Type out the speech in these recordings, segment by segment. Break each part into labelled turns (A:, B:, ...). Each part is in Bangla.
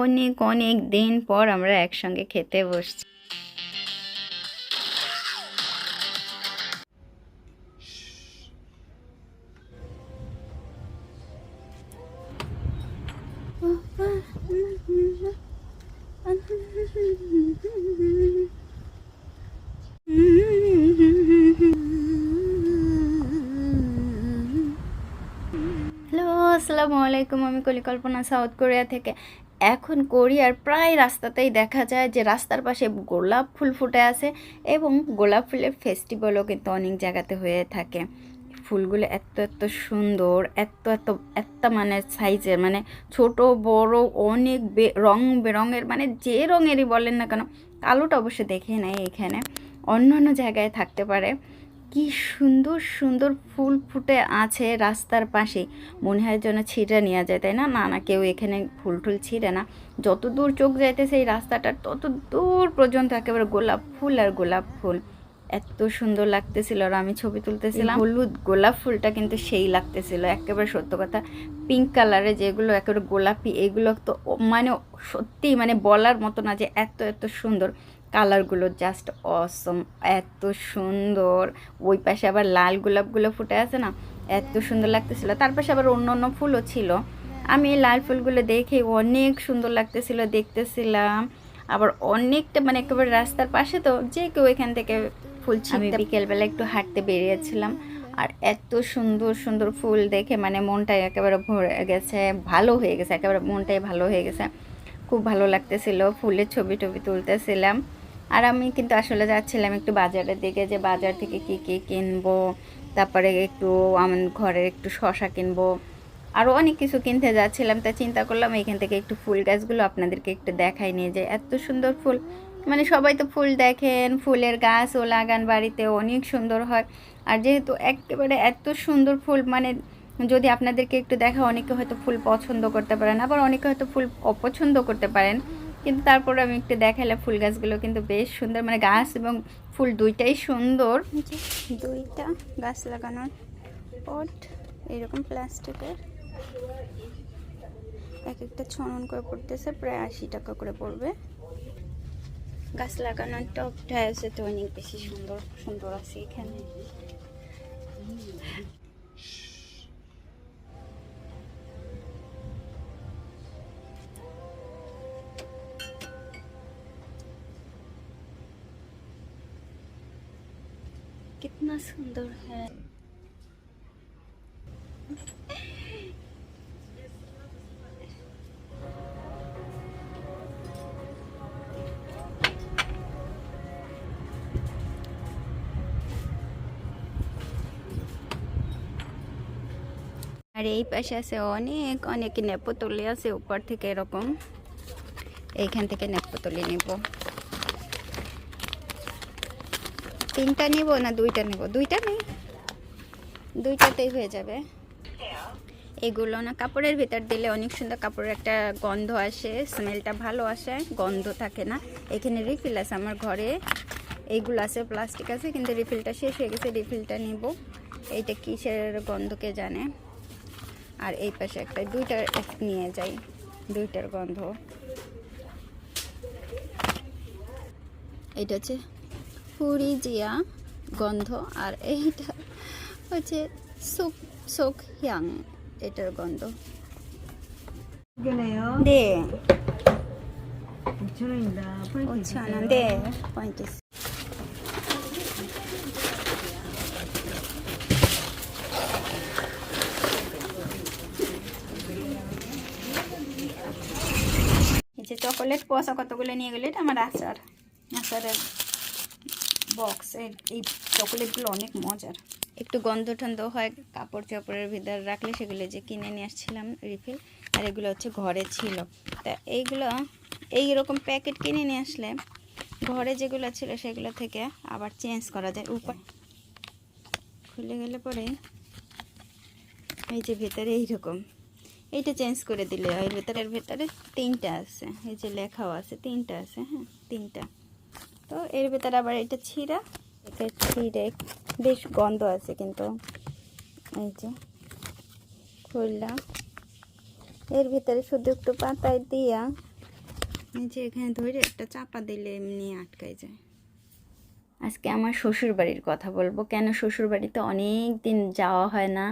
A: অনেক অনেক দিন পর আমরা একসঙ্গে খেতে বসছি। আসসালামু আলাইকুম। আমি কলিকল্পনা, সাউথ কোরিয়া থেকে। এখন কোরিয়ার প্রায় রাস্তাতেই দেখা যায় যে রাস্তার পাশে গোলাপ ফুল ফুটে আছে এবং গোলাপ ফুলের ফেস্টিভ্যালও কিন্তু অনেক জায়গাতে হয়ে থাকে। ফুলগুলো এত এত সুন্দর, এত এত এত মানে সাইজের মানে ছোট, বড়, অনেক রং বেরঙের মানে যে রঙেরই বলেন না কেন, কালোটা অবশ্য দেখে নেয় এখানে। অন্য অন্য জায়গায় থাকতে পারে। কি সুন্দর সুন্দর ফুল ফুটে আছে রাস্তার পাশে। মনে হয় যেন ছিঁড়ে নেওয়া যায়, তাই না? না না, কেউ এখানে ফুল টুল ছিঁড়ে না। যত দূর চোখ যাইতেছে এই রাস্তাটা, তত দূর পর্যন্ত একেবারে গোলাপ ফুল আর গোলাপ ফুল। এত সুন্দর লাগতেছিল আর আমি ছবি তুলতেছিলাম। হলুদ গোলাপ ফুলটা কিন্তু সেই লাগতেছিল, একেবারে সত্য কথা। পিঙ্ক কালারে যেগুলো একেবারে গোলাপি, এগুলো তো মানে সত্যি মানে বলার মতো না যে এত এত সুন্দর। কালারগুলো জাস্ট অসম এত সুন্দর। ওই পাশে আবার লাল গোলাপগুলো ফুটে আছে না? এত সুন্দর লাগতেছিল। তার পাশে আবার অন্য অন্য ফুলও ছিল। আমি এই লাল ফুলগুলো দেখে অনেক সুন্দর লাগতেছিল দেখতেছিলাম। আবার অনেকটা মানে একেবারে রাস্তার পাশে তো যে কেউ এখান থেকে ফুল আমি বিকেলবেলা একটু হাঁটতে বেরিয়েছিলাম। আর এত সুন্দর সুন্দর ফুল দেখে মানে মনটাই একেবারে ভরে গেছে ভালো হয়ে গেছে একেবারে মনটাই ভালো হয়ে গেছে। খুব ভালো লাগতেছিল ফুলের ছবি টবি তুলতেছিলাম। আর আমি কিন্তু আসলে যাচ্ছিলাম একটু বাজারের দিকে, যে বাজার থেকে কি কি কিনবো, তারপরে একটু আমার ঘরের একটু শশা কিনবো আরও অনেক কিছু কিনতে যাচ্ছিলাম। তা চিন্তা করলাম এখান থেকে একটু ফুল গাছগুলো আপনাদেরকে একটু দেখাই নিয়ে যায় এত সুন্দর ফুল। মানে সবাই তো ফুল দেখেন, ফুলের গাছও লাগান বাড়িতে, অনেক সুন্দর হয়। আর যেহেতু একেবারে এত সুন্দর ফুল মানে যদি আপনাদেরকে একটু দেখা অনেকে হয়তো ফুল পছন্দ করতে পারেন, আবার অনেকে হয়তো ফুল অপছন্দ করতে পারেন। কিন্তু তারপরে আমি একটু দেখালাম ফুল গাছগুলো কিন্তু বেশ সুন্দর। মানে গাছ এবং ফুল দুইটাই সুন্দর। দুইটা গাছ লাগানোর পট এরকম প্লাস্টিকের। এক একটা ছনন করে পড়তেছে, প্রায় আশি টাকা করে পড়বে। গাছ লাগানোর টপটা আছে তো অনেক বেশি সুন্দর সুন্দর আছে এখানে। সুন্দর হ্যাঁ। আর এই পাশে আছে অনেক অনেক নেপোতলি আছে উপর থেকে এরকম। এইখান থেকে নেপোতলি নেব। তিনটা নিব না দুইটা নিব? দুইটা নেই। দুইটাতেই হয়ে যাবে। এগুলো না কাপড়ের ভিতর দিলে অনেক সুন্দর কাপড়ের একটা গন্ধ আসে, স্মেলটা ভালো আসে, গন্ধ থাকে না। এখানে রিফিল আছে আমার ঘরে। এইগুলো আছে, প্লাস্টিক আছে, কিন্তু রিফিলটা শেষ হয়ে গেছে, রিফিলটা নিব। এইটা কিসের গন্ধকে জানে? আর এই পাশে একটা দুইটার নিয়ে যাই, দুইটার গন্ধ। এটা হচ্ছে ফুরিজিয়া গন্ধ আর এইটা হচ্ছে সুক সুক হিয়াং এটার গন্ধ
B: 이게네요.
A: 네
B: 6,000원입니다. 포인트
A: 5천
B: 있어요.
A: 원 네, 포인트 있어. এই যে চকোলেট পয়সা কতগুলো নিয়ে গেলে এটা আমার আচার আচারের বক্স এই চকোলেটগুলো অনেক মজার। একটু গন্ধ টন্ধ হয়, কাপড় চাপড়ের ভিতর রাখলে সেগুলো যে কিনে নিয়ে আসছিলাম রিফিল আর এগুলো হচ্ছে ঘরে ছিল। তা এইগুলো এইরকম প্যাকেট কিনে নিয়ে আসলে ঘরে যেগুলো ছিল সেগুলো থেকে আবার চেঞ্জ করা যায়। উপায় খুলে গেলে পরে এই যে ভেতরে এইরকম, এইটা চেঞ্জ করে দিলে এর ভেতরের ভেতরে তিনটা আছে, এই যে লেখাও আছে, তিনটা আছে হ্যাঁ তিনটা। তো এর ভেতরে আবার এটা ছিঁড়া, এটা ছিঁড়ে বেশ গন্ধ আছে কিন্তু। এই যে খুললাম। এর ভিতরে শুধু একটু পাতায় দিয়া যে এখানে ধরে একটা চাপা দিলে এমনি আটকাই যায়। আজকে আমার শ্বশুর বাড়ির কথা বলব। কেন শ্বশুর বাড়িতে অনেক দিন যাওয়া হয় না?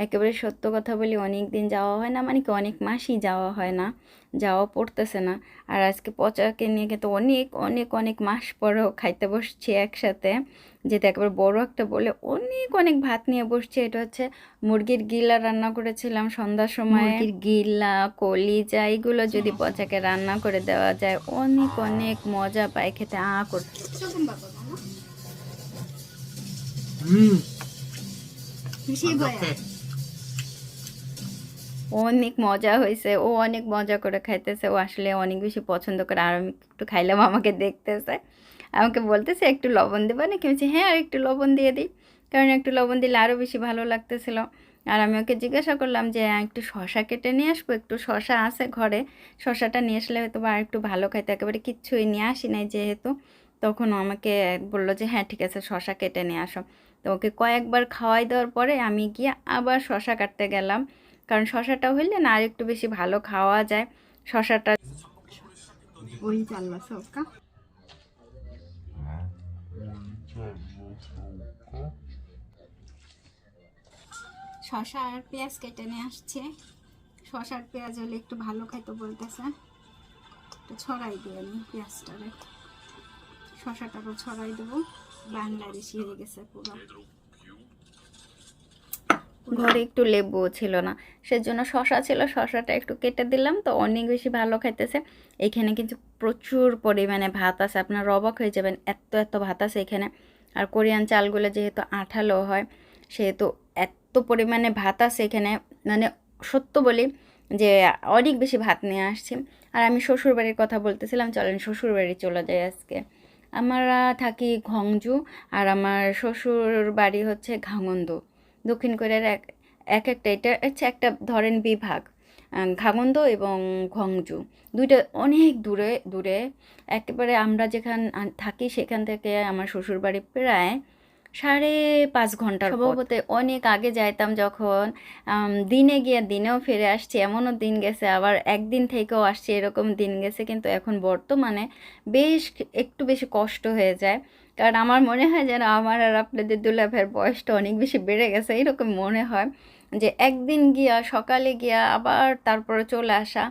A: একেবারে সত্য কথা বলি অনেক দিন যাওয়া হয় না মানে কি অনেক মাসই যাওয়া হয় না যাওয়া পড়তেছে না। আর আজকে পচাকে নিয়ে কিন্তু অনেক অনেক অনেক মাস পরেও খাইতে বসছি একসাথে যেটা একেবারে বড় একটা বলে অনেক অনেক ভাত নিয়ে বসছি। এটা হচ্ছে মুরগির গিলা রান্না করেছিলাম সন্ধ্যার সময়। মুরগির গিলা কলিজা এগুলো যদি পচাকে রান্না করে দেওয়া যায় অনেক অনেক মজা পায় খেতে আ করতে
B: হুম।
A: অনেক মজা হয়েছে। ও অনেক মজা করে খাইতেছে। ও আসলে অনেক বেশি পছন্দ করে। আর আমি একটু খাইলাম আমাকে দেখতেছে। আমাকে বলতেছে একটু লবণ দেবা নাকি? বলছি, হ্যাঁ আর একটু লবণ দিয়ে দিই। কারণ একটু লবণ দিলে আরও বেশি ভালো লাগতেছিল। আর আমি ওকে জিজ্ঞাসা করলাম যে একটু শশা কেটে নিয়ে আসব? একটু শশা আছে ঘরে। শশাটা নিয়ে আসলে হয়তো বা আর একটু ভালো খাইতে একেবারে কিচ্ছুই নিয়ে আসি নাই যেহেতু। তখন আমাকে বলল যে হ্যাঁ ঠিক আছে শশা কেটে নিয়ে আসো। তো ওকে কয়েকবার খাওয়াই দেওয়ার পরে আমি গিয়ে আবার শশা কাটতে গেলাম। কারণ শশাটা হইলে না আর একটু বেশি ভালো খাওয়া যায়। শশাটা ওই চাল্লা সবকা শশা আর পেঁয়াজ কেটে নিয়ে আসছে। শশার পেঁয়াজ হলে একটু ভালো খাইতে বলতেছে। একটু ছড়াই দিয়ে নি পেঁয়াজটারে। শশাটাকে ছড়াই দেবো। বাংলাদেশি হয়ে গেছে পুরো। ঘরে একটু লেবুও ছিল না, সেজন্য শশা ছিল, শশাটা একটু কেটে দিলাম, তো অনেক বেশি ভালো খাইতেছে। এখানে কিন্তু প্রচুর পরিমাণে ভাত আছে, আপনার অবাক হয়ে যাবেন, এত এত ভাত আছে এখানে। আর কোরিয়ান চালগুলো যেহেতু আঠালো হয়, সেহেতু এত পরিমাণে ভাত আছে এখানে মানে সত্য বলি যে অনেক বেশি ভাত নিয়ে আসছি। আর আমি শ্বশুরবাড়ির কথা বলতেছিলাম, চলেন শ্বশুরবাড়ি চলে যাই আজকে। আমরা থাকি ঘংজু, আর আমার শ্বশুর বাড়ি হচ্ছে ঘাঙন্দু। দক্ষিণ কোরিয়ার এক এক একটা, এটা হচ্ছে একটা, ধরেন বিভাগ ঘাগন্দ এবং ঘংজু। দুইটা অনেক দূরে দূরে। একেবারে আমরা যেখান থাকি সেখান থেকে আমার শ্বশুরবাড়ি প্রায় সাড়ে পাঁচ ঘণ্টার স্বভাবতে অনেক আগে যাইতাম যখন দিনে গিয়ে দিনেও ফিরে আসছি, এমনও দিন গেছে, আবার একদিন থেকেও আসছি, এরকম দিন গেছে, কিন্তু এখন বর্তমানে বেশ একটু বেশি কষ্ট হয়ে যায়। কারণ আমার মনে হয় যেন আমার আর আপনাদের দুলাভের বয়সটা অনেক বেশি বেড়ে গেছে, এরকম মনে হয় যে একদিন গিয়া সকালে গিয়া আবার তারপরে চলে আসা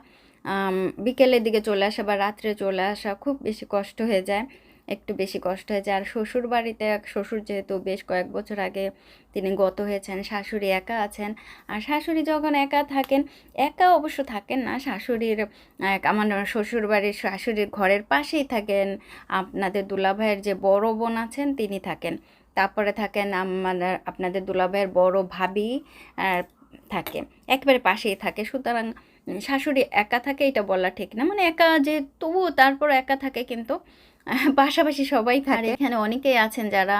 A: বিকেলের দিকে চলে আসা বা রাত্রে চলে আসা খুব বেশি কষ্ট হয়ে যায়। একটু বেশি কষ্ট হয়েছে। আর শ্বশুর বাড়িতে এক শ্বশুর যেহেতু বেশ কয়েক বছর আগে তিনি গত হয়েছেন, শাশুড়ি একা আছেন। আর শাশুড়ি যখন একা থাকেন, একা অবশ্য থাকেন না, শাশুড়ির আমার শ্বশুর বাড়ির শাশুড়ির ঘরের পাশেই থাকেন। আপনাদের দুলাভাইয়ের যে বড় বোন আছেন, তিনি থাকেন। তারপরে থাকেন আমার, আপনাদের দুলাভাইয়ের বড় ভাবি থাকে, একেবারে পাশেই থাকে। সুতরাং শাশুড়ি একা থাকে, এটা বলা ঠিক না। মানে একা যে, তবুও তারপর একা থাকে কিন্তু পাশাপাশি সবাই থাকে। এখানে অনেকেই আছেন যারা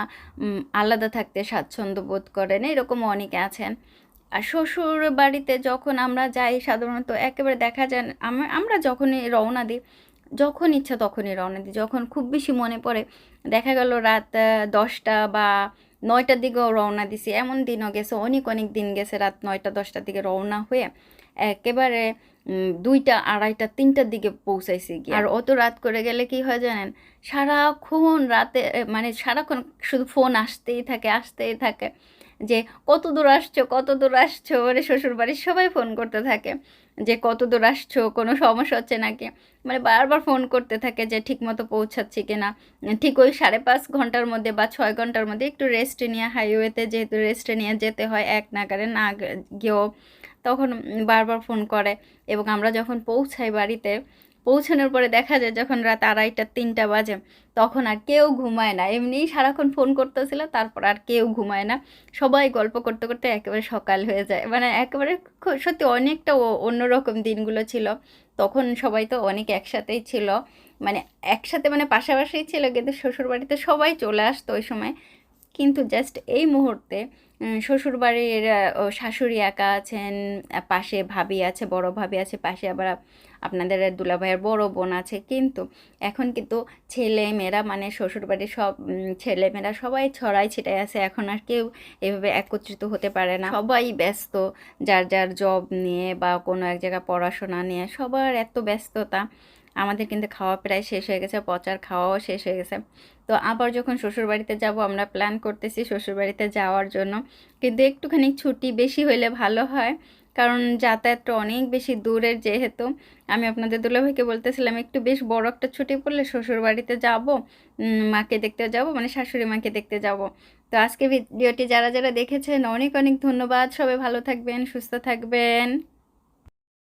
A: আলাদা থাকতে স্বাচ্ছন্দ্য বোধ করেন এরকম অনেকে আছেন। আর শ্বশুর বাড়িতে যখন আমরা যাই সাধারণত একেবারে দেখা যায় আমরা আমরা যখনই রওনা দিই যখন ইচ্ছা তখনই রওনা দিই। যখন খুব বেশি মনে পড়ে দেখা গেল রাত দশটা বা নয়টার দিকেও রওনা দিছি। এমন দিনও গেছে, অনেক অনেক দিন গেছে রাত নয়টা, দশটার দিকে রওনা হয়ে একেবারে দুইটা, আড়াইটা, তিনটার দিকে পৌঁছাইছি গিয়ে। আর অত রাত করে গেলে কি হয় জানেন? সারাক্ষণ রাতে মানে সারাক্ষণ শুধু ফোন আসতেই থাকে আসতেই থাকে। যে কত দূর আসছো, কত দূর আসছো মানে শ্বশুর বাড়ির সবাই ফোন করতে থাকে। যে কত দূর আসছো, কোনো সমস্যা হচ্ছে নাকি? মানে বারবার ফোন করতে থাকে যে ঠিকমতো পৌঁছাচ্ছি কিনা। ঠিক ওই সাড়ে পাঁচ ঘণ্টার মধ্যে বা ছয় ঘণ্টার মধ্যে একটু রেস্ট নিয়ে হাইওয়েতে যেহেতু রেস্টে নিয়ে যেতে হয়, এক নাগারে না গিয়েও, তখন বারবার ফোন করে। এবং আমরা যখন পৌঁছাই বাড়িতে পৌঁছানোর পরে দেখা যায় যখন রাত আড়াইটা, তিনটা বাজে, তখন আর কেউ ঘুমায় না। এমনিই সারাক্ষণ ফোন করতেছিল, তারপর আর কেউ ঘুমায় না। সবাই গল্প করতে করতে একেবারে সকাল হয়ে যায়। মানে একেবারে সত্যি অনেকটা অন্যরকম দিনগুলো ছিল। তখন সবাই তো অনেক একসাথেই ছিল। মানে একসাথে মানে পাশাপাশিই ছিল, কিন্তু শ্বশুরবাড়িতে সবাই চলে আসতো ওই সময়। কিন্তু জাস্ট এই মুহূর্তে শ্বশুরবাড়ির শাশুড়ি একা আছেন, পাশে ভাবি আছে, বড় ভাবি আছে, পাশে আবার আপনাদের দুলাভাইয়ের বড় বোন আছে কিন্তু এখন কিন্তু ছেলে মেয়েরা মানে শ্বশুরবাড়ির সব ছেলে মেয়েরা সবাই ছড়াই ছিটাই আছে। এখন আর কেউ এভাবে একত্রিত হতে পারে না। সবাই ব্যস্ত, যার যার জব নিয়ে বা কোনো এক জায়গায় পড়াশোনা নিয়ে সবার এত ব্যস্ততা। আমাদের কিন্তু খাওয়া প্রায় শেষ হয়ে গেছে, পচার খাওয়াও শেষ হয়ে গেছে। তো আবার যখন শ্বশুরবাড়িতে যাব, আমরা প্ল্যান করতেছি শ্বশুরবাড়িতে যাওয়ার জন্য। কিন্তু একটুখানি ছুটি বেশি হইলে ভালো হয়। কারণ যাতায়াতটা অনেক বেশি দূরের যেহেতু। আমি আপনাদের দুলাভাইকে বলতেছিলাম, একটু বেশ বড় একটা ছুটি পড়লে শ্বশুর বাড়িতে যাব মাকে দেখতে যাব মানে শাশুড়ি মাকে দেখতে যাব। তো আজকে ভিডিওটি যারা যারা দেখেছেন, অনেক অনেক ধন্যবাদ। সবাই ভালো থাকবেন, সুস্থ থাকবেন।